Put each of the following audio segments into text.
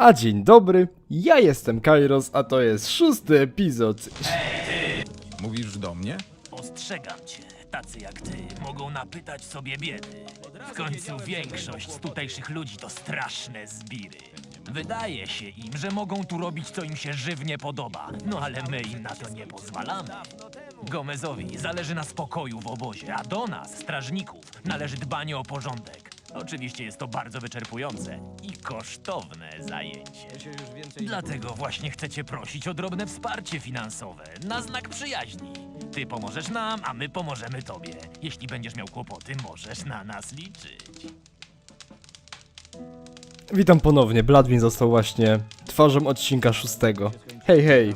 A dzień dobry, ja jestem Kairos, a to jest szósty epizod. Mówisz do mnie? Ostrzegam cię, tacy jak ty mogą napytać sobie biedy. W końcu większość z tutejszych ludzi to straszne zbiry. Wydaje się im, że mogą tu robić co im się żywnie podoba, no ale my im na to nie pozwalamy. Gomezowi zależy na spokoju w obozie, a do nas, strażników, należy dbanie o porządek. Oczywiście jest to bardzo wyczerpujące i kosztowne zajęcie. Dlatego właśnie chcecie prosić o drobne wsparcie finansowe, na znak przyjaźni. Ty pomożesz nam, a my pomożemy tobie. Jeśli będziesz miał kłopoty, możesz na nas liczyć. Witam ponownie, Bladwin został właśnie twarzą odcinka szóstego. Hej, hej,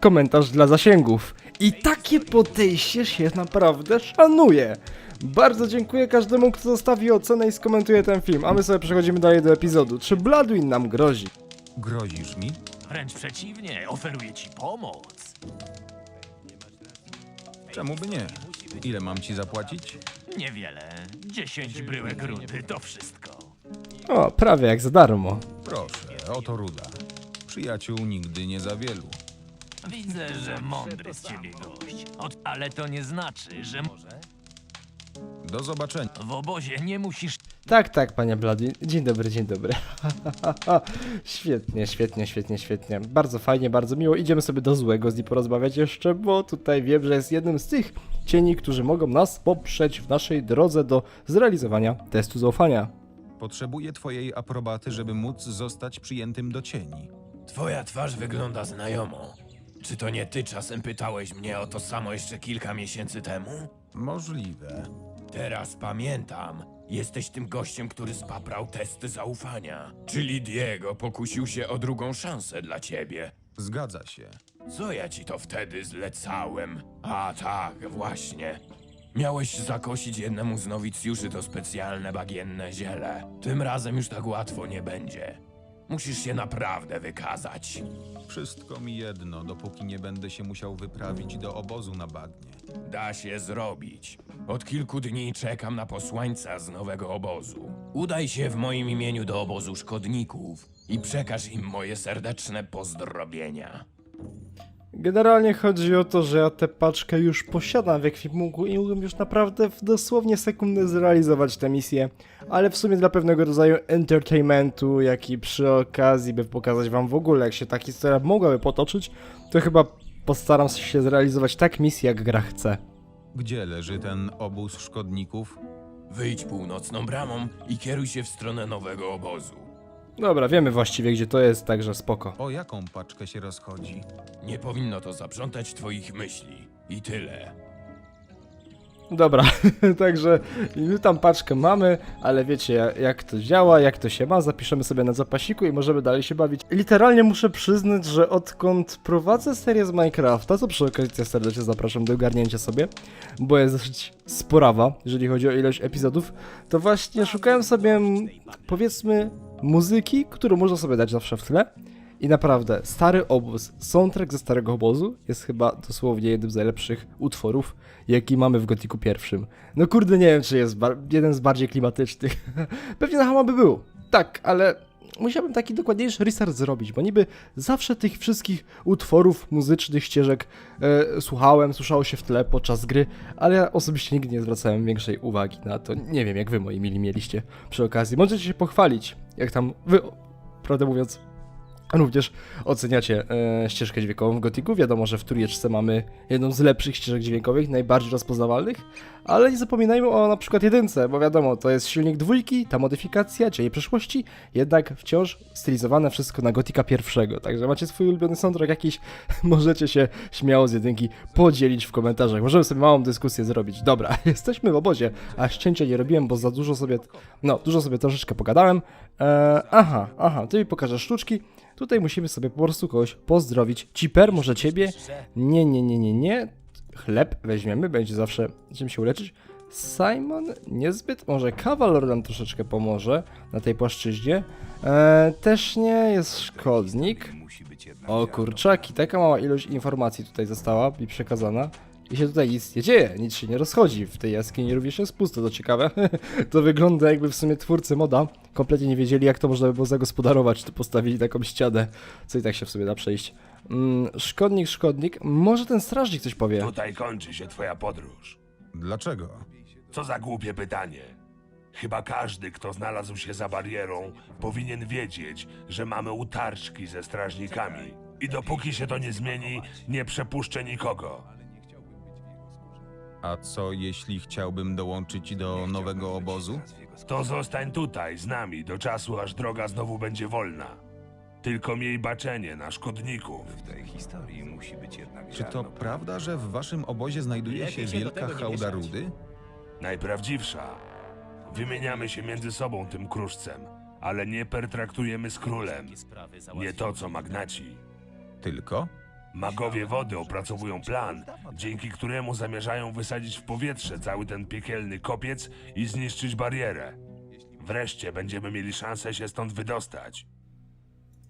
komentarz dla zasięgów. I takie podejście się naprawdę szanuje. Bardzo dziękuję każdemu, kto zostawi ocenę i skomentuje ten film, a my sobie przechodzimy dalej do epizodu. Czy Bladwin nam grozi? Grozisz mi? Wręcz przeciwnie, oferuję ci pomoc. Czemu by nie? Ile mam ci zapłacić? Niewiele. 10 bryłek rudy to wszystko. O, prawie jak za darmo. Proszę, oto ruda. Przyjaciół nigdy nie za wielu. Widzę, że mądry z ciebie gość. Od, ale to nie znaczy, że może Do zobaczenia. w obozie nie musisz Tak, tak, panie Bladwin. Dzień dobry, dzień dobry. świetnie, świetnie, świetnie, świetnie. Bardzo fajnie, bardzo miło. Idziemy sobie do złego z nim porozmawiać jeszcze, bo tutaj wiem, że jest jednym z tych cieni, którzy mogą nas poprzeć w naszej drodze do zrealizowania testu zaufania. Potrzebuję twojej aprobaty, żeby móc zostać przyjętym do cieni. Twoja twarz wygląda znajomo. Czy to nie ty czasem pytałeś mnie o to samo jeszcze kilka miesięcy temu? Możliwe. Teraz pamiętam. Jesteś tym gościem, który spaprał testy zaufania. Czyli Diego pokusił się o drugą szansę dla ciebie. Zgadza się. Co ja ci to wtedy zlecałem? A tak, właśnie. Miałeś zakosić jednemu z nowicjuszy to specjalne bagienne ziele. Tym razem już tak łatwo nie będzie. Musisz się naprawdę wykazać. Wszystko mi jedno, dopóki nie będę się musiał wyprawić do obozu na bagnie. Da się zrobić. Od kilku dni czekam na posłańca z nowego obozu. Udaj się w moim imieniu do obozu szkodników i przekaż im moje serdeczne pozdrowienia. Generalnie chodzi o to, że ja tę paczkę już posiadam w ekwipunku i mógłbym już naprawdę w dosłownie sekundę zrealizować tę misję, ale w sumie dla pewnego rodzaju entertainmentu, jak i przy okazji, by pokazać wam w ogóle, jak się ta historia mogłaby potoczyć, to chyba postaram się zrealizować tak misję, jak gra chce. Gdzie leży ten obóz szkodników? Wyjdź północną bramą i kieruj się w stronę nowego obozu. Dobra, wiemy właściwie, gdzie to jest, także spoko. O jaką paczkę się rozchodzi? Nie powinno to zaprzątać twoich myśli. I tyle. Dobra, także my tam paczkę mamy, ale wiecie ja- jak to działa, jak to się ma, zapiszemy sobie na zapasiku i możemy dalej się bawić. Literalnie muszę przyznać, że odkąd prowadzę serię z Minecrafta, co przy okazji serdecznie zapraszam do ogarnięcia sobie, bo jest dosyć sporawa, jeżeli chodzi o ilość epizodów, to właśnie szukałem sobie, powiedzmy, muzyki, którą można sobie dać zawsze w tle. I naprawdę, stary obóz, soundtrack ze starego obozu jest chyba dosłownie jednym z najlepszych utworów, jaki mamy w Gotiku pierwszym. No kurde, nie wiem, czy jest jeden z bardziej klimatycznych. Pewnie na Hama by był. Tak, ale musiałbym taki dokładniejszy research zrobić, bo niby zawsze tych wszystkich utworów muzycznych, ścieżek e, słuchałem, słyszało się w tle podczas gry, ale ja osobiście nigdy nie zwracałem większej uwagi na to. Nie wiem, jak wy moi mili mieliście przy okazji. Możecie się pochwalić, jak tam wy, prawdę mówiąc, Również oceniacie e, ścieżkę dźwiękową w Gotiku. Wiadomo, że w trójeczce mamy jedną z lepszych ścieżek dźwiękowych, najbardziej rozpoznawalnych, ale nie zapominajmy o na przykład jedynce, bo wiadomo, to jest silnik dwójki, ta modyfikacja, dzieje przeszłości, jednak wciąż stylizowane wszystko na Gotika pierwszego. Także macie swój ulubiony soundtrack jakiś, możecie się śmiało z jedynki podzielić w komentarzach. Możemy sobie małą dyskusję zrobić. Dobra, jesteśmy w obozie, a ścięcia nie robiłem, bo za dużo sobie, no, dużo sobie troszeczkę pogadałem. E, aha, aha, ty mi pokażesz sztuczki. Tutaj musimy sobie po prostu kogoś pozdrowić. Ciper, może ciebie? Nie, nie, nie, nie, nie. Chleb weźmiemy, będzie zawsze czym się uleczyć. Simon niezbyt, może Kawalor nam troszeczkę pomoże na tej płaszczyźnie. E, też nie jest szkodnik. O kurczaki, taka mała ilość informacji tutaj została mi przekazana. I się tutaj nic nie dzieje, nic się nie rozchodzi. W tej jaskini również jest pusto, to ciekawe. to wygląda jakby w sumie twórcy moda kompletnie nie wiedzieli, jak to można by było zagospodarować, to postawili taką ścianę, co i tak się w sumie da przejść. Mm, szkodnik, szkodnik, może ten strażnik coś powie. Tutaj kończy się twoja podróż. Dlaczego? Co za głupie pytanie. Chyba każdy, kto znalazł się za barierą, powinien wiedzieć, że mamy utarczki ze strażnikami. I dopóki się to nie zmieni, nie przepuszczę nikogo. A co jeśli chciałbym dołączyć do nowego obozu? To zostań tutaj z nami do czasu, aż droga znowu będzie wolna. Tylko miej baczenie na szkodników. Czy to prawda, że w waszym obozie znajduje się wielka hałda rudy? Najprawdziwsza. Wymieniamy się między sobą tym kruszcem, ale nie pertraktujemy z królem. Nie to, co magnaci. Tylko? Magowie wody opracowują plan, dzięki któremu zamierzają wysadzić w powietrze cały ten piekielny kopiec i zniszczyć barierę. Wreszcie będziemy mieli szansę się stąd wydostać.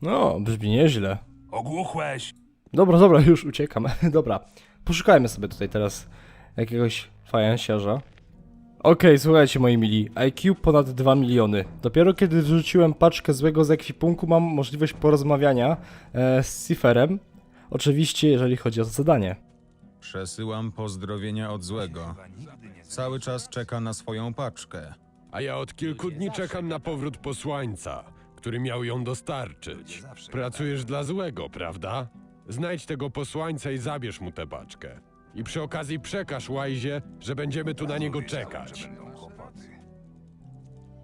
No, brzmi nieźle. Ogłuchłeś! Dobra, dobra, już uciekam. dobra, poszukajmy sobie tutaj teraz jakiegoś fajansiarza. Okej, słuchajcie moi mili, IQ ponad 2 miliony. Dopiero kiedy wrzuciłem paczkę złego z ekwipunku mam możliwość porozmawiania e, z Ciferem. Oczywiście, jeżeli chodzi o zadanie. Przesyłam pozdrowienia od złego. Cały czas czeka na swoją paczkę. A ja od kilku dni czekam na powrót posłańca, który miał ją dostarczyć. Pracujesz dla złego, prawda? Znajdź tego posłańca i zabierz mu tę paczkę. I przy okazji przekaż Łajzie, że będziemy tu na niego czekać.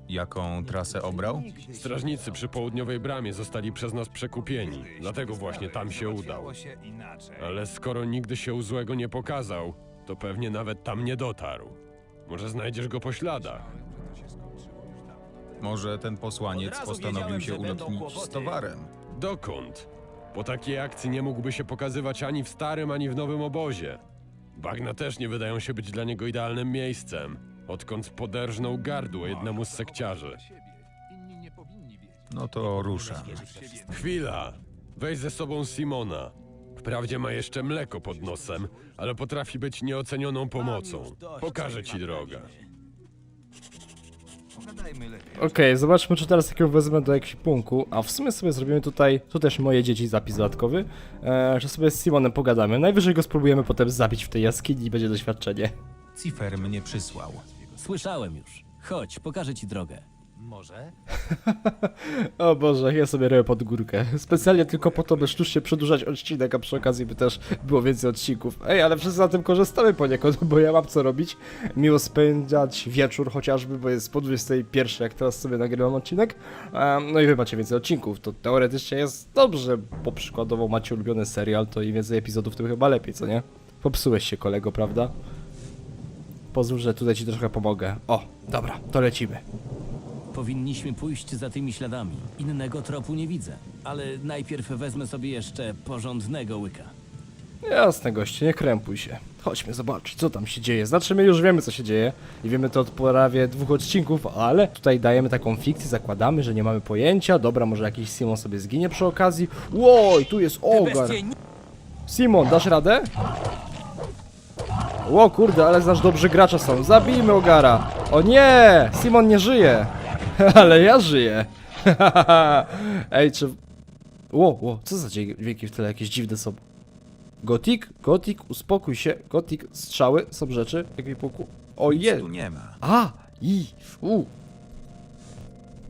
Jaką trasę obrał? Strażnicy przy południowej bramie zostali przez nas przekupieni, dlatego właśnie tam się udał. Ale skoro nigdy się u złego nie pokazał, to pewnie nawet tam nie dotarł. Może znajdziesz go po śladach. Może ten posłaniec postanowił się ulotnić z towarem? Dokąd? Po takiej akcji nie mógłby się pokazywać ani w starym, ani w nowym obozie. Bagna też nie wydają się być dla niego idealnym miejscem, odkąd poderżnął gardło jednemu z sekciarzy. No to ruszam. Chwila! Weź ze sobą Simona. Wprawdzie ma jeszcze mleko pod nosem, ale potrafi być nieocenioną pomocą. Pokażę ci drogę. Okej, zobaczmy czy teraz takiego wezmę do ekwipunku, a w sumie sobie zrobimy tutaj, tu też moje dzieci zapis dodatkowy, e, że sobie z Simonem pogadamy. Najwyżej go spróbujemy potem zabić w tej jaskini i będzie doświadczenie. Cifer mnie przysłał. Słyszałem już. Chodź, pokażę ci drogę. O Boże, ja sobie robię pod górkę. Specjalnie tylko po to, by sztucznie przedłużać odcinek, a przy okazji by też było więcej odcinków. Ej, ale wszyscy na tym korzystamy poniekąd, bo ja mam co robić. Miło spędzać wieczór chociażby, bo jest po 21, jak teraz sobie nagrywam odcinek. No i wy macie więcej odcinków, to teoretycznie jest dobrze, bo przykładowo macie ulubiony serial, to im więcej epizodów, tym chyba lepiej, co nie? Popsułeś się kolego, prawda? Pozwól, że tutaj ci trochę pomogę. O, dobra, to lecimy. Powinniśmy pójść za tymi śladami. Innego tropu nie widzę. Ale najpierw wezmę sobie jeszcze porządnego łyka. Jasne, goście, nie krępuj się. Chodźmy zobaczyć, co tam się dzieje. Znaczy, my już wiemy, co się dzieje. I wiemy to od prawie dwóch odcinków, ale tutaj dajemy taką fikcję, zakładamy, że nie mamy pojęcia. Dobra, może jakiś Simon sobie zginie przy okazji. Łoj, tu jest ogar. Simon, dasz radę? Ło, kurde, ale znasz dobrze gracza są. Zabijmy ogara. O nie! Simon nie żyje. ale ja żyję. Ej, czy... Ło, ło, co za dźwięki w tyle? Jakieś dziwne są. Gotik, gotik, uspokój się. Gotik, strzały są rzeczy w ekwipunku. O Nic je. tu nie ma. A! I! U!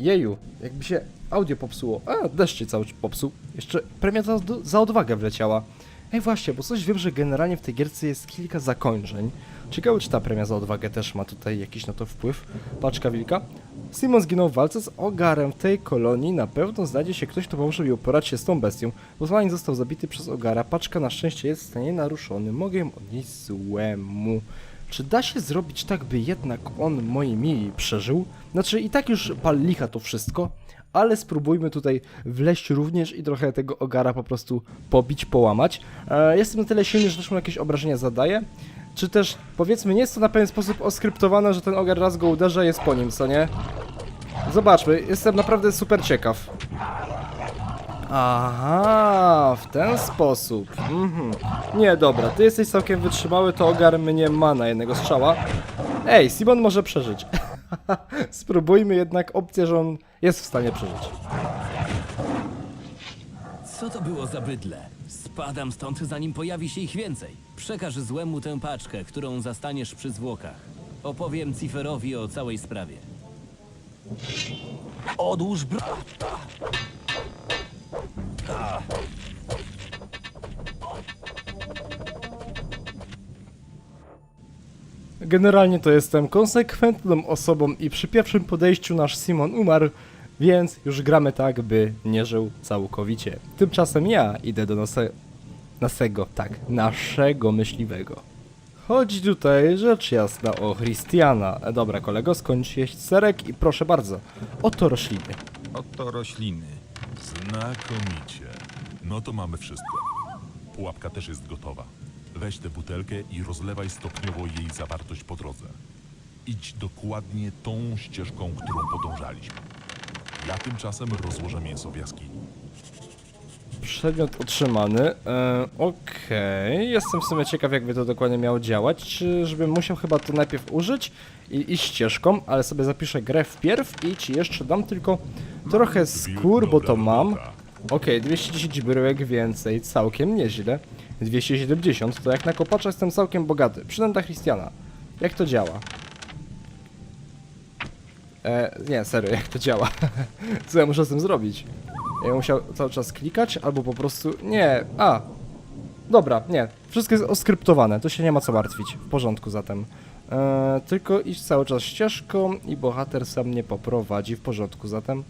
Jeju, jakby się audio popsuło. A, deszcz się cały popsuł. Jeszcze premia za, za odwagę wleciała. Ej, właśnie, bo coś wiem, że generalnie w tej gierce jest kilka zakończeń. Ciekawe, czy ta premia za odwagę też ma tutaj jakiś na to wpływ. Paczka wilka. Simon zginął w walce z ogarem w tej kolonii. Na pewno znajdzie się ktoś, kto pomoże mi uporać się z tą bestią. Posłaniec został zabity przez ogara. Paczka na szczęście jest w stanie naruszony. Mogę ją odnieść złemu. Czy da się zrobić tak, by jednak on, moi mili, przeżył? Znaczy, i tak już pal licha to wszystko, ale spróbujmy tutaj wleść również i trochę tego ogara po prostu pobić, połamać. E, jestem na tyle silny, że też mu jakieś obrażenia zadaję. Czy też, powiedzmy, nie jest to na pewien sposób oskryptowane, że ten ogar raz go uderza jest po nim, co nie? Zobaczmy, jestem naprawdę super ciekaw. Aha, w ten sposób. Mhm. Nie, dobra, ty jesteś całkiem wytrzymały, to ogar mnie ma na jednego strzała. Ej, Simon może przeżyć. Spróbujmy jednak opcję, że on jest w stanie przeżyć. Co to było za bydle? Spadam stąd, zanim pojawi się ich więcej. Przekaż złemu tę paczkę, którą zastaniesz przy zwłokach. Opowiem Ciferowi o całej sprawie. Odłóż bro... Generalnie to jestem konsekwentną osobą i przy pierwszym podejściu nasz Simon umarł, więc już gramy tak, by nie żył całkowicie. Tymczasem ja idę do nase... Nasego, tak, naszego myśliwego. Chodzi tutaj rzecz jasna o Christiana. E, Dobra kolego, skończ jeść serek i proszę bardzo, oto rośliny. Oto rośliny. Znakomicie. No to mamy wszystko. Pułapka też jest gotowa. Weź tę butelkę i rozlewaj stopniowo jej zawartość po drodze. Idź dokładnie tą ścieżką, którą podążaliśmy. Ja tymczasem rozłożę mięso w jaskini. Przedmiot otrzymany. E, Okej, jestem w sumie ciekaw, jakby to dokładnie miało działać. Czy żebym musiał chyba to najpierw użyć i iść ścieżką, ale sobie zapiszę grę wpierw i ci jeszcze dam tylko trochę skór, bo to mam. Okej, 210 bryłek więcej, całkiem nieźle. 270, to jak na kopacza jestem całkiem bogaty. Przynęta Christiana. Jak to działa? E, nie, serio, jak to działa? Co ja muszę z tym zrobić? Ja musiał cały czas klikać, albo po prostu... Nie, a! Dobra, nie. Wszystko jest oskryptowane, to się nie ma co martwić. W porządku zatem. E, tylko iść cały czas ścieżką i bohater sam mnie poprowadzi. W porządku zatem.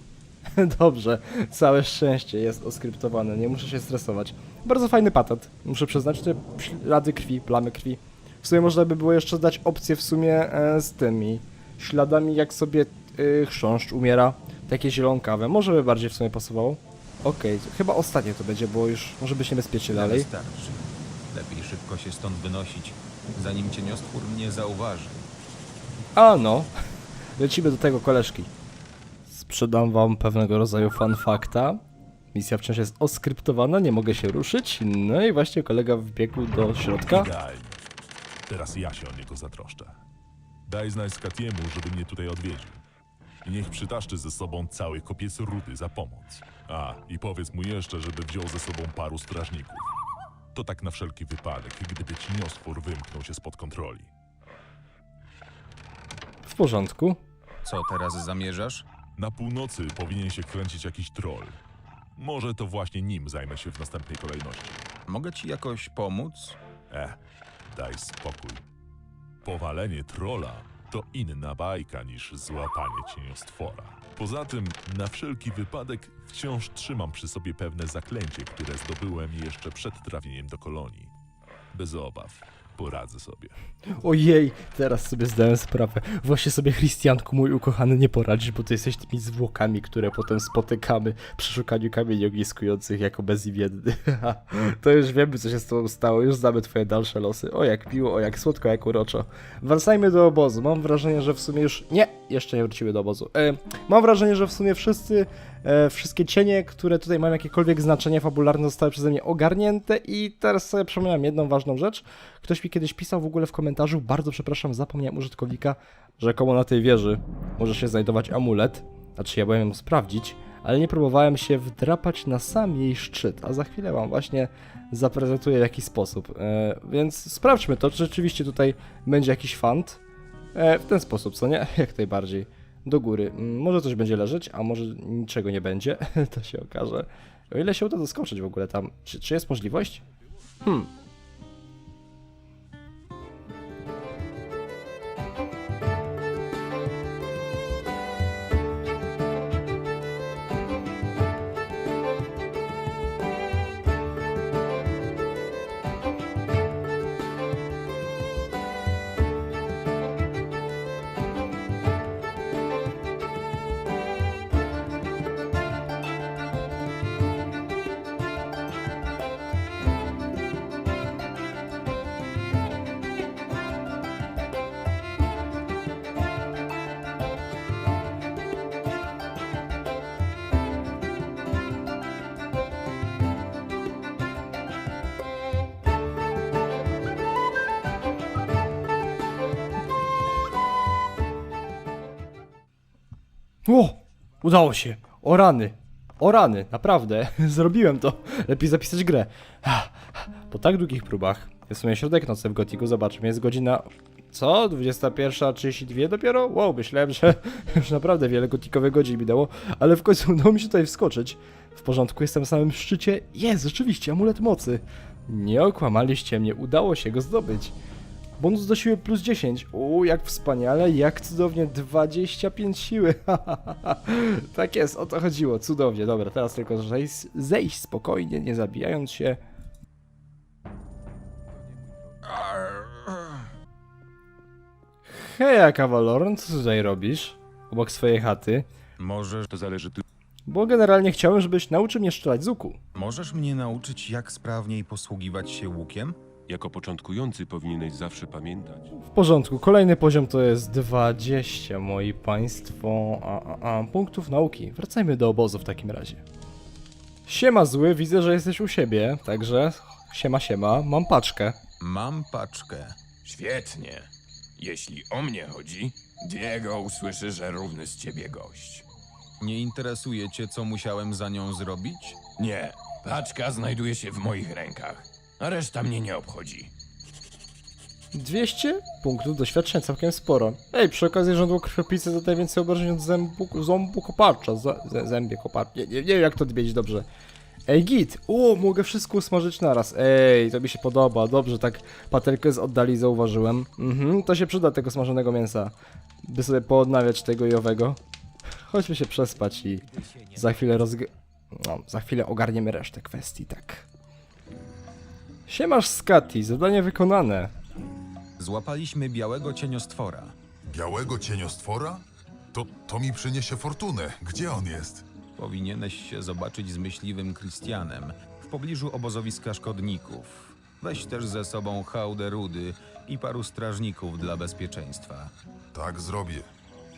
Dobrze, całe szczęście jest oskryptowane, nie muszę się stresować. Bardzo fajny patent, muszę przyznać, te ślady krwi, plamy krwi. W sumie można by było jeszcze dać opcję w sumie e, z tymi śladami, jak sobie y, chrząszcz umiera, takie zielonkawe, może by bardziej w sumie pasowało. Okej, chyba ostatnie to będzie, bo już może być niebezpiecznie dalej. Wystarczy. Lepiej szybko się stąd wynosić, zanim cieniostwór mnie zauważy. A no, lecimy do tego koleżki. Sprzedam wam pewnego rodzaju fun fakta. Misja wciąż jest oskryptowana, nie mogę się ruszyć. No i właśnie kolega wbiegł do środka. Idealnie. Teraz ja się o niego zatroszczę. Daj znać Skatiemu, żeby mnie tutaj odwiedził. I niech przytaszczy ze sobą cały kopiec rudy za pomoc. A, i powiedz mu jeszcze, żeby wziął ze sobą paru strażników. To tak na wszelki wypadek, gdyby cieniostwór wymknął się spod kontroli. W porządku. Co teraz zamierzasz? Na północy powinien się kręcić jakiś troll. Może to właśnie nim zajmę się w następnej kolejności. Mogę ci jakoś pomóc? E, daj spokój. Powalenie trola to inna bajka niż złapanie cieniostwora. Poza tym, na wszelki wypadek wciąż trzymam przy sobie pewne zaklęcie, które zdobyłem jeszcze przed trafieniem do kolonii. Bez obaw, poradzę sobie. Ojej, teraz sobie zdałem sprawę. Właśnie sobie Christianku, mój ukochany, nie poradzisz, bo ty jesteś tymi zwłokami, które potem spotykamy przy szukaniu kamieni ogniskujących jako bezimienny. to już wiemy, co się z tobą stało, już znamy twoje dalsze losy. O, jak miło, o, jak słodko, jak uroczo. Wracajmy do obozu. Mam wrażenie, że w sumie już... Nie, jeszcze nie wrócimy do obozu. E, mam wrażenie, że w sumie wszyscy, wszystkie cienie, które tutaj mają jakiekolwiek znaczenie fabularne, zostały przeze mnie ogarnięte i teraz sobie przypomniałem jedną ważną rzecz. Ktoś mi kiedyś pisał w ogóle w komentarzu, bardzo przepraszam, zapomniałem użytkownika, że koło na tej wieży może się znajdować amulet. Znaczy ja byłem sprawdzić, ale nie próbowałem się wdrapać na sam jej szczyt, a za chwilę wam właśnie zaprezentuję w jaki sposób. E, więc sprawdźmy to, czy rzeczywiście tutaj będzie jakiś fant. E, w ten sposób, co nie? Jak najbardziej. Do góry. Mm, Może coś będzie leżeć, a może niczego nie będzie. to się okaże. O ile się uda doskoczyć w ogóle tam. Czy, czy jest możliwość? Hmm. O! Udało się! O rany! O rany, naprawdę, zrobiłem to. Lepiej zapisać grę. Po tak długich próbach, jest w sumie środek nocy w Gotiku, zobaczmy, jest godzina... Co? 21.32 dopiero? Wow, myślałem, że już naprawdę wiele gotikowych godzin mi dało, ale w końcu udało mi się tutaj wskoczyć. W porządku, jestem na samym szczycie. Jest, rzeczywiście, amulet mocy. Nie okłamaliście mnie, udało się go zdobyć. Bonus do siły plus 10. U, jak wspaniale, jak cudownie. 25 siły. tak jest, o to chodziło. Cudownie. Dobra, teraz tylko zejść, zejść spokojnie, nie zabijając się. Heja, Kawalorn, co tutaj robisz? Obok swojej chaty. Możesz, To zależy ty. Bo generalnie chciałem, żebyś nauczył mnie strzelać z łuku. możesz mnie nauczyć, jak sprawniej posługiwać się łukiem? Jako początkujący powinieneś zawsze pamiętać. W porządku, kolejny poziom to jest 20, moi państwo, a, a, a, punktów nauki. Wracajmy do obozu w takim razie. Siema zły, widzę, że jesteś u siebie, także siema siema, mam paczkę. Mam paczkę. Świetnie. Jeśli o mnie chodzi, Diego usłyszy, że równy z ciebie gość. Nie interesuje cię, co musiałem za nią zrobić? Nie, paczka znajduje się w moich rękach, reszta mnie nie obchodzi. 200 punktów doświadczenia, całkiem sporo. Ej, przy okazji żądło krwiopicy zadaje więcej obrażeń od zębu, ząbu z, zębie koparcza, nie, nie, nie wiem jak to odmienić dobrze. Ej, git! O, mogę wszystko usmażyć naraz. Ej, to mi się podoba. Dobrze, tak patelkę z oddali zauważyłem. Mhm, to się przyda tego smażonego mięsa. By sobie poodnawiać tego i owego. Chodźmy się przespać i za chwilę rozg... No, za chwilę ogarniemy resztę kwestii, tak. Siemasz Skati, zadanie wykonane. Złapaliśmy białego cieniostwora. Białego cieniostwora? To, to mi przyniesie fortunę. Gdzie on jest? Powinieneś się zobaczyć z myśliwym Christianem w pobliżu obozowiska szkodników. Weź też ze sobą hałdę rudy i paru strażników dla bezpieczeństwa. Tak zrobię.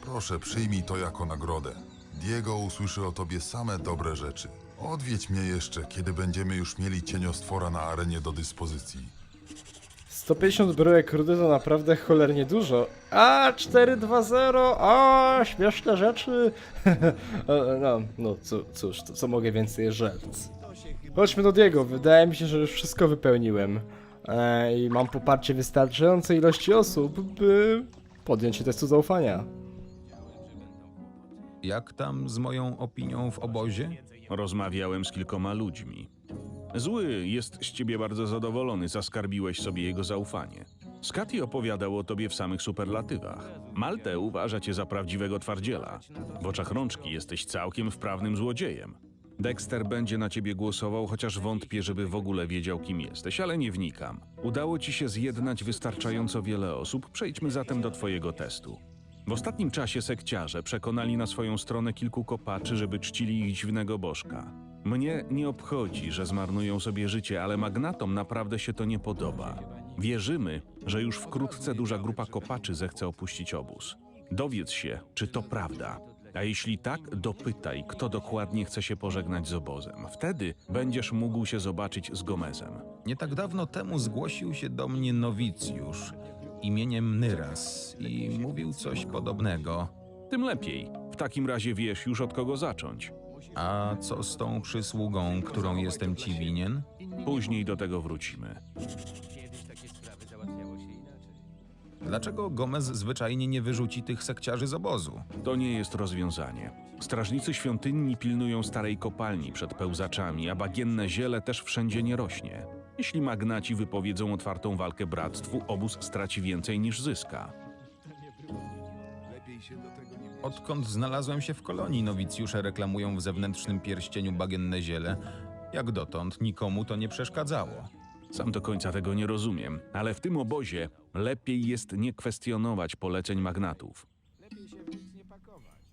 Proszę, przyjmij to jako nagrodę. Diego usłyszy o tobie same dobre rzeczy. Odwiedź mnie jeszcze, kiedy będziemy już mieli cieniostwora na arenie do dyspozycji. 150 bryłek rudy to naprawdę cholernie dużo. A, 4-2-0, a, śmieszne rzeczy. No, no cóż, to co mogę więcej rzec. Chodźmy do Diego, wydaje mi się, że już wszystko wypełniłem. E, I mam poparcie wystarczającej ilości osób, by podjąć się testu zaufania. Jak tam z moją opinią w obozie? Rozmawiałem z kilkoma ludźmi. Zły jest z ciebie bardzo zadowolony, zaskarbiłeś sobie jego zaufanie. Skati opowiadał o tobie w samych superlatywach. Malte uważa cię za prawdziwego twardziela. W oczach rączki jesteś całkiem wprawnym złodziejem. Dexter będzie na ciebie głosował, chociaż wątpię, żeby w ogóle wiedział, kim jesteś, ale nie wnikam. Udało ci się zjednać wystarczająco wiele osób, przejdźmy zatem do twojego testu. W ostatnim czasie sekciarze przekonali na swoją stronę kilku kopaczy, żeby czcili ich dziwnego bożka. Mnie nie obchodzi, że zmarnują sobie życie, ale magnatom naprawdę się to nie podoba. Wierzymy, że już wkrótce duża grupa kopaczy zechce opuścić obóz. Dowiedz się, czy to prawda. A jeśli tak, dopytaj, kto dokładnie chce się pożegnać z obozem. Wtedy będziesz mógł się zobaczyć z Gomezem. Nie tak dawno temu zgłosił się do mnie nowicjusz imieniem Nyras i mówił coś podobnego. Tym lepiej. W takim razie wiesz już od kogo zacząć. A co z tą przysługą, którą jestem ci winien? Później do tego wrócimy. Dlaczego Gomez zwyczajnie nie wyrzuci tych sekciarzy z obozu? To nie jest rozwiązanie. Strażnicy świątyni pilnują starej kopalni przed pełzaczami, a bagienne ziele też wszędzie nie rośnie. Jeśli magnaci wypowiedzą otwartą walkę bractwu, obóz straci więcej niż zyska. Odkąd znalazłem się w kolonii, nowicjusze reklamują w zewnętrznym pierścieniu bagienne ziele. Jak dotąd nikomu to nie przeszkadzało. Sam do końca tego nie rozumiem, ale w tym obozie lepiej jest nie kwestionować poleceń magnatów.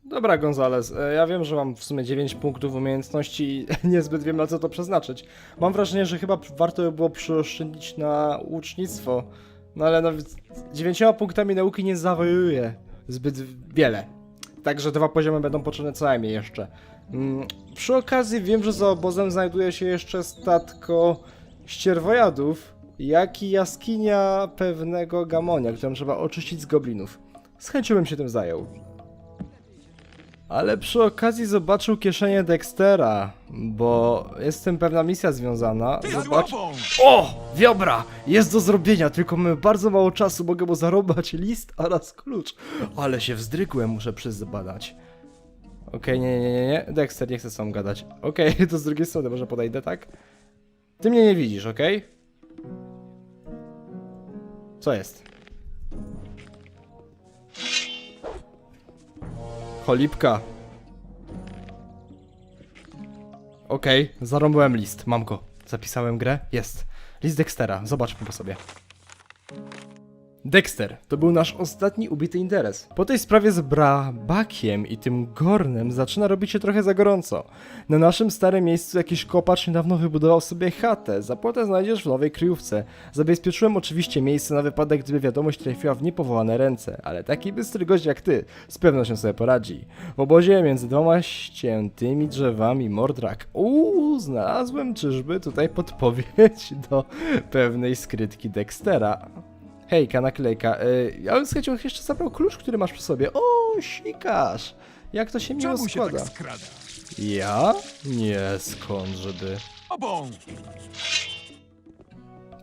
Dobra, Gonzales, e, ja wiem, że mam w sumie 9 punktów umiejętności i niezbyt wiem na co to przeznaczyć. Mam wrażenie, że chyba warto by było przeoszczędzić na łucznictwo. No ale no, 9 punktami nauki nie zawojuje zbyt wiele. Także dwa poziomy będą potrzebne co najmniej jeszcze. Mm, przy okazji wiem, że za obozem znajduje się jeszcze statko ścierwojadów, jak i jaskinia pewnego gamonia, którą trzeba oczyścić z goblinów. Z chęcią bym się tym zajął. Ale przy okazji zobaczył kieszenie Dextera, bo jest z tym pewna misja związana. Zobacz. O! Wiobra! Jest do zrobienia, tylko mamy bardzo mało czasu, mogę mu zarobać list oraz klucz. Ale się wzdrygłem, muszę przyzbadać. Okej, nie, nie, nie, nie. Dexter, nie chcę z tobą gadać. Okej, to z drugiej strony może podejdę, tak? Ty mnie nie widzisz, okej? Co jest? Cholipka. Okej, zarąbałem list, mam go. Zapisałem grę? Jest. List Dextera, zobaczmy po sobie. Dexter, to był nasz ostatni ubity interes. Po tej sprawie z Brabakiem i tym Gornem zaczyna robić się trochę za gorąco. Na naszym starym miejscu jakiś kopacz niedawno wybudował sobie chatę. Zapłatę znajdziesz w nowej kryjówce. Zabezpieczyłem oczywiście miejsce na wypadek, gdyby wiadomość trafiła w niepowołane ręce, ale taki bystry gość jak ty z pewnością sobie poradzi. W obozie między dwoma ściętymi drzewami Mordrak. Uuu, znalazłem czyżby tutaj podpowiedź do pewnej skrytki Dextera. Hejka, naklejka. Y, ja bym z chęcią jeszcze zabrał klucz, który masz przy sobie. O, sikasz! Jak to się miło Czemu się składa? tak skrada? Ja? Nie, skąd, żeby... Obą!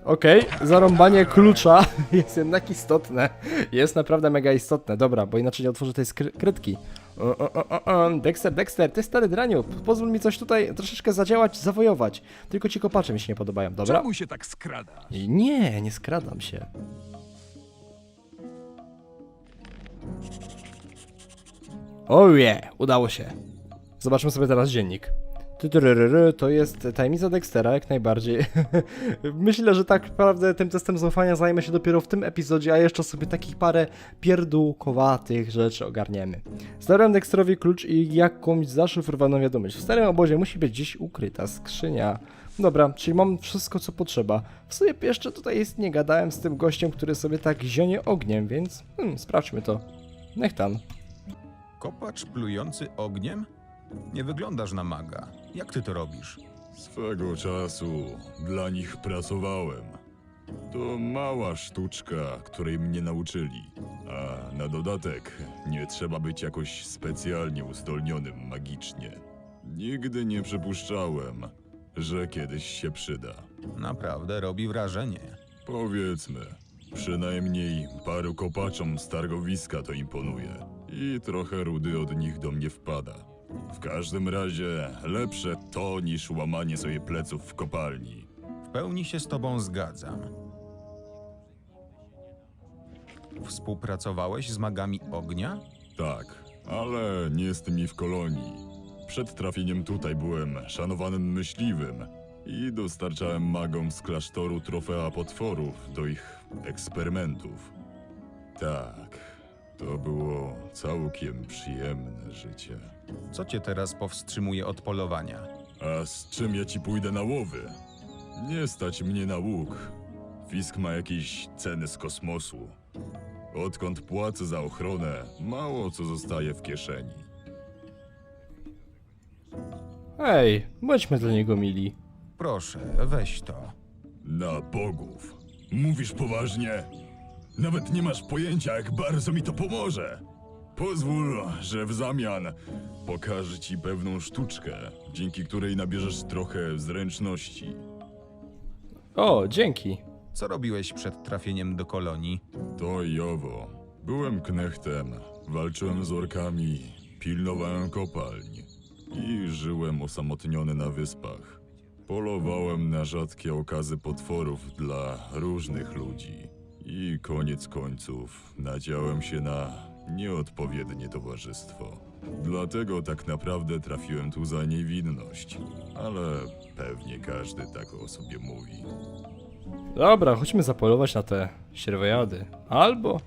Okej, zarąbanie klucza jest jednak istotne. Jest naprawdę mega istotne. Dobra, bo inaczej nie otworzę tej skry- krytki. O, o, o, o, o. Dexter, Dexter, ty stary draniu, pozwól mi coś tutaj troszeczkę zadziałać, zawojować. Tylko ci kopacze mi się nie podobają, dobra? Czemu się tak skrada? Nie, nie skradam się. Oje, udało się. Zobaczmy sobie teraz dziennik. To jest tajemnica Dextera, jak najbardziej. Myślę, że tak naprawdę tym testem zaufania zajmę się dopiero w tym epizodzie, a jeszcze sobie takich parę pierdółkowatych rzeczy ogarniemy. Zdałem Dexterowi klucz i jakąś zaszyfrowaną wiadomość. W starym obozie musi być gdzieś ukryta skrzynia. Dobra, czyli mam wszystko co potrzeba. W sumie jeszcze tutaj jest, nie gadałem z tym gościem, który sobie tak zionie ogniem, więc hmm, sprawdźmy to. Niech tam. Kopacz plujący ogniem? Nie wyglądasz na maga. Jak ty to robisz? Swego czasu dla nich pracowałem. To mała sztuczka, której mnie nauczyli. A na dodatek nie trzeba być jakoś specjalnie uzdolnionym magicznie. Nigdy nie przypuszczałem, że kiedyś się przyda. Naprawdę robi wrażenie. Powiedzmy, przynajmniej paru kopaczom z targowiska to imponuje. I trochę rudy od nich do mnie wpada. W każdym razie lepsze to niż łamanie sobie pleców w kopalni. W pełni się z tobą zgadzam. Współpracowałeś z magami ognia? Tak, ale nie z tymi w kolonii. Przed trafieniem tutaj byłem szanowanym myśliwym i dostarczałem magom z klasztoru trofea potworów do ich eksperymentów. Tak, to było całkiem przyjemne życie. Co cię teraz powstrzymuje od polowania? A z czym ja ci pójdę na łowy? Nie stać mnie na łuk. Fisk ma jakieś ceny z kosmosu. Odkąd płacę za ochronę, mało co zostaje w kieszeni. Ej, bądźmy dla niego mili. Proszę, weź to. Na bogów. Mówisz poważnie? Nawet nie masz pojęcia, jak bardzo mi to pomoże. Pozwól, że w zamian pokażę ci pewną sztuczkę, dzięki której nabierzesz trochę zręczności. O, dzięki. Co robiłeś przed trafieniem do kolonii? To i owo. Byłem knechtem, walczyłem z orkami, pilnowałem kopalń i żyłem osamotniony na wyspach. Polowałem na rzadkie okazy potworów dla różnych ludzi i koniec końców nadziałem się na nieodpowiednie towarzystwo. Dlatego tak naprawdę trafiłem tu za niewinność, ale pewnie każdy tak o sobie mówi. Dobra, chodźmy zapolować na te sierwojady. Albo...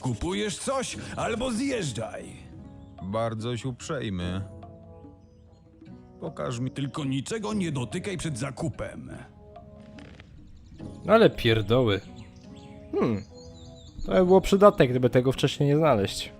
Kupujesz coś albo zjeżdżaj. Bardzo się uprzejmy. Pokaż mi Tylko niczego nie dotykaj przed zakupem. Ale pierdoły. Hmm. To by było przydatne, gdyby tego wcześniej nie znaleźć.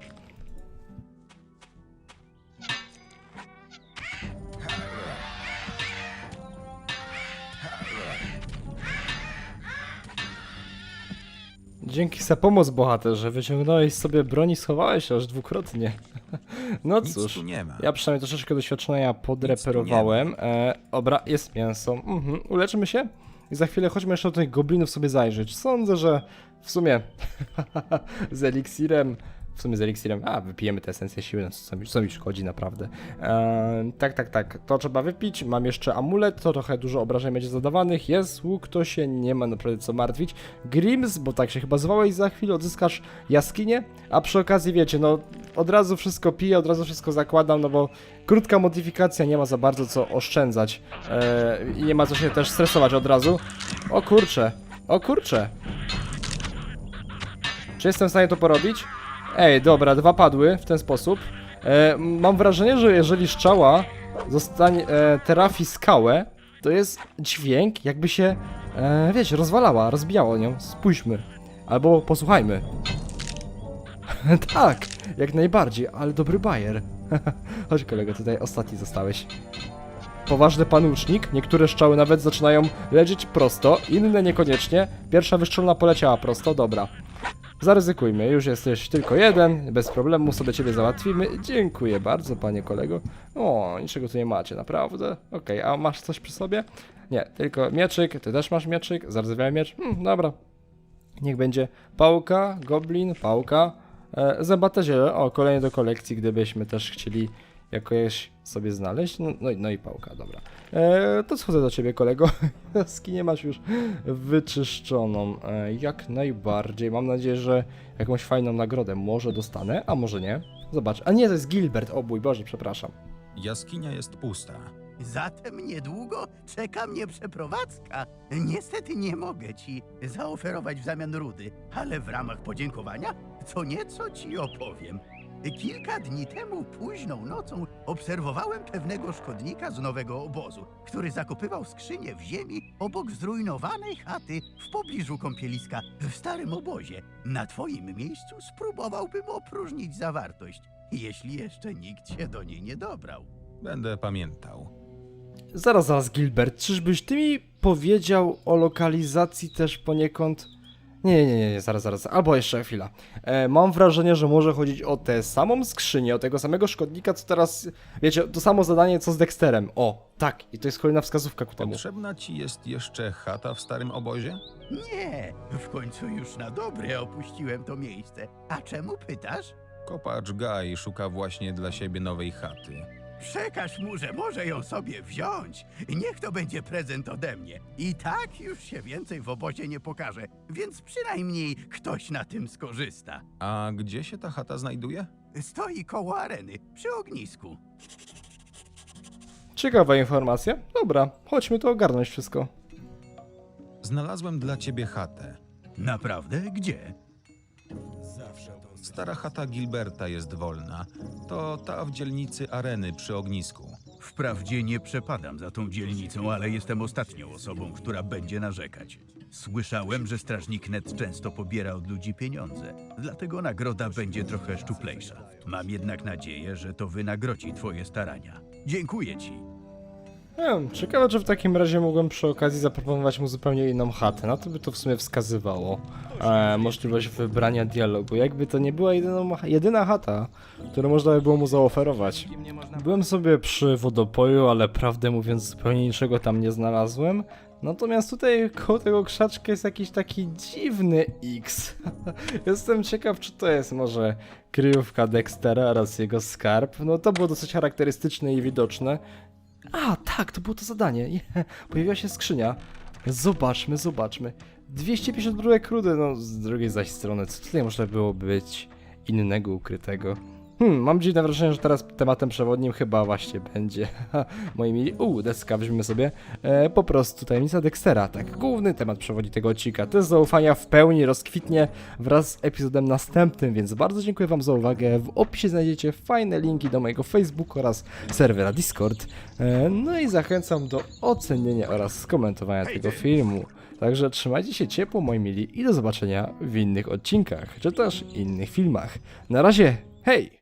Dzięki za pomoc, bohaterze. Wyciągnąłeś sobie broń i schowałeś aż dwukrotnie. No Nic cóż, tu nie ma. ja przynajmniej troszeczkę doświadczenia podreperowałem. E, dobra, jest mięso. Mhm. Uleczymy się i za chwilę chodźmy jeszcze do tych goblinów sobie zajrzeć. Sądzę, że w sumie z eliksirem, w sumie z eliksirem, a wypijemy tę esencję siły, no co mi, co mi szkodzi naprawdę. E, tak, tak, tak, to trzeba wypić. Mam jeszcze amulet, to trochę dużo obrażeń będzie zadawanych. Jest łuk, to się nie ma naprawdę co martwić. Grims, bo tak się chyba zwałeś, za chwilę odzyskasz jaskinię, a przy okazji wiecie, no od razu wszystko piję, od razu wszystko zakładam, no bo krótka modyfikacja, nie ma za bardzo co oszczędzać e, i nie ma co się też stresować od razu. O kurcze, o kurcze. Czy jestem w stanie to porobić? Ej, dobra, dwa padły w ten sposób. E, mam wrażenie, że jeżeli szczała zostanie, e, trafi skałę, to jest dźwięk jakby się, e, wiecie, rozwalała, rozbijało nią. Spójrzmy. Albo posłuchajmy. tak, jak najbardziej, ale dobry bajer. Chodź kolego, tutaj ostatni zostałeś. Poważny pan łucznik, niektóre strzały nawet zaczynają lecieć prosto, inne niekoniecznie. Pierwsza wystrzelona poleciała prosto, dobra. Zaryzykujmy, już jesteś tylko jeden, bez problemu sobie ciebie załatwimy. Dziękuję bardzo, panie kolego. O, niczego tu nie macie, naprawdę. Okej, a masz coś przy sobie? Nie, tylko mieczyk, ty też masz mieczyk, zardzewiały miecz? Hmm, dobra. Niech będzie pałka, goblin, pałka, e, zębate ziele. O, kolejny do kolekcji, gdybyśmy też chcieli jakoś sobie znaleźć. No, no, i- no i pałka, dobra. E, to schodzę do ciebie, kolego. Skinie masz już wyczyszczoną. E, jak najbardziej. Mam nadzieję, że jakąś fajną nagrodę może dostanę, a może nie. Zobacz. A nie, to jest Gilbert. O mój Boże, przepraszam. Jaskinia jest pusta. Zatem niedługo czeka mnie przeprowadzka. Niestety nie mogę ci zaoferować w zamian rudy, ale w ramach podziękowania co nieco ci opowiem. Kilka dni temu, późną nocą, obserwowałem pewnego szkodnika z nowego obozu, który zakopywał skrzynię w ziemi obok zrujnowanej chaty w pobliżu kąpieliska w starym obozie. Na twoim miejscu spróbowałbym opróżnić zawartość, jeśli jeszcze nikt się do niej nie dobrał. Będę pamiętał. Zaraz, zaraz, Gilbert. Czyżbyś ty mi powiedział o lokalizacji też poniekąd... Nie, nie, nie, nie, zaraz, zaraz. Albo jeszcze chwila. E, mam wrażenie, że może chodzić o tę samą skrzynię, o tego samego szkodnika, co teraz... Wiecie, to samo zadanie, co z Dexterem. O, tak. I to jest kolejna wskazówka ku temu. Potrzebna ci jest jeszcze chata w starym obozie? Nie, w końcu już na dobre opuściłem to miejsce. A czemu pytasz? Kopacz Guy szuka właśnie dla siebie nowej chaty. Przekaż mu, że może ją sobie wziąć. Niech to będzie prezent ode mnie. I tak już się więcej w obozie nie pokaże, więc przynajmniej ktoś na tym skorzysta. A gdzie się ta chata znajduje? Stoi koło areny, przy ognisku. Ciekawa informacja. Dobra, chodźmy to ogarnąć wszystko. Znalazłem dla ciebie chatę. Naprawdę? Gdzie? Stara chata Gilberta jest wolna. To ta w dzielnicy Areny przy ognisku. Wprawdzie nie przepadam za tą dzielnicą, ale jestem ostatnią osobą, która będzie narzekać. Słyszałem, że strażnik Ned często pobiera od ludzi pieniądze, dlatego nagroda będzie trochę szczuplejsza. Mam jednak nadzieję, że to wynagrodzi twoje starania. Dziękuję ci. Hmm, ciekawe, czy w takim razie mogłem przy okazji zaproponować mu zupełnie inną chatę. Na to by to w sumie wskazywało. E, możliwość wybrania dialogu. Jakby to nie była jedyną, jedyna chata, którą można by było mu zaoferować. Byłem sobie przy wodopoju, ale prawdę mówiąc zupełnie niczego tam nie znalazłem. Natomiast tutaj koło tego krzaczka jest jakiś taki dziwny X. Jestem ciekaw, czy to jest może kryjówka Dextera oraz jego skarb. No to było dosyć charakterystyczne i widoczne. A, tak, to było to zadanie. Pojawiła się skrzynia. Zobaczmy, zobaczmy. 250 bryłek rudy, no z drugiej zaś strony, co tutaj można było być innego ukrytego? Hmm, mam dziwne wrażenie, że teraz tematem przewodnim chyba właśnie będzie, moi mili, uuu, deska, weźmiemy sobie, e, po prostu tajemnica Dextera, tak, główny temat przewodni tego odcinka, test zaufania w pełni rozkwitnie wraz z epizodem następnym, więc bardzo dziękuję wam za uwagę, w opisie znajdziecie fajne linki do mojego Facebooka oraz serwera Discord, e, no i zachęcam do ocenienia oraz skomentowania tego filmu. Także trzymajcie się ciepło, moi mili, i do zobaczenia w innych odcinkach, czy też innych filmach. Na razie, hej!